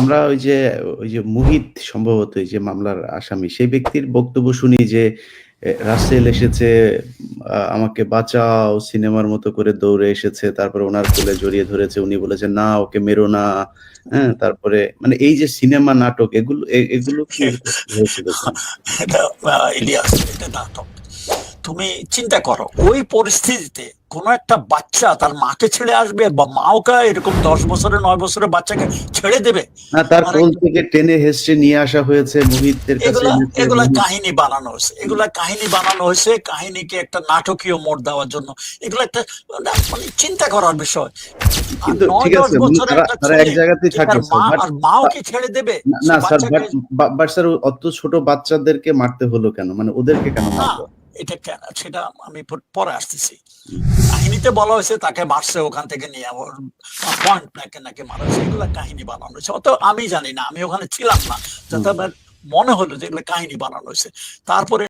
আমরা ওই যে ওই যে মুহিত সম্ভবত এই যে মামলার আসামি সেই ব্যক্তির বক্তব্য শুনি যে রাসেল এসেছে আমাকে বাঁচাও সিনেমার মতো করে দৌড়ে এসেছে তারপরে ওনার কোলে জড়িয়ে ধরেছে উনি বলেছে না ওকে মেরো না। হ্যাঁ তারপরে মানে এই যে সিনেমা নাটক এগুলো এগুলো কি হয়েছিল? এটা ইলিয়াস এটা নাটক। তুমি চিন্তা করো ওই পরিস্থিতিতে কোন একটা বাচ্চা তার মাকে ছেড়ে আসবে বা মাওকে এরকম দশ বছরের নয় বছরের বাচ্চাকে ছেড়ে দেবে? না তার কোল থেকে টেনে হেসড়ে নিয়ে আসা হয়েছে মুহিতের কাছে। এগুলা কাহিনী বানানো হয়েছে। এগুলা কাহিনী বানানো হয়েছে কাহিনীকে একটা নাটকীয় মোড় দেওয়ার জন্য। এগুলো একটা মানে চিন্তা করার বিষয়। কিন্তু ঠিক আছে, তারা- এক জায়গাতেই থাকে, মা আর মাও কি ছেড়ে দেবে? না, স্যার বাট স্যার অত ছোট বাচ্চাদেরকে মারতে হলো কেন? মানে ওদেরকে কেন মারলো? এটা কেন সেটা আমি পরে আসতেছি। কাহিনীতে বলা হয়েছে তাকে মারছে ওখান থেকে নিয়ে পয়েন্ট ব্ল্যাকে নাকি মারা হয়েছে এগুলো কাহিনী বানানো হয়েছে। অত আমি জানি না আমি ওখানে ছিলাম না। যাতে আমার মনে হলো যে এগুলো কাহিনী বানানো হয়েছে। তারপরে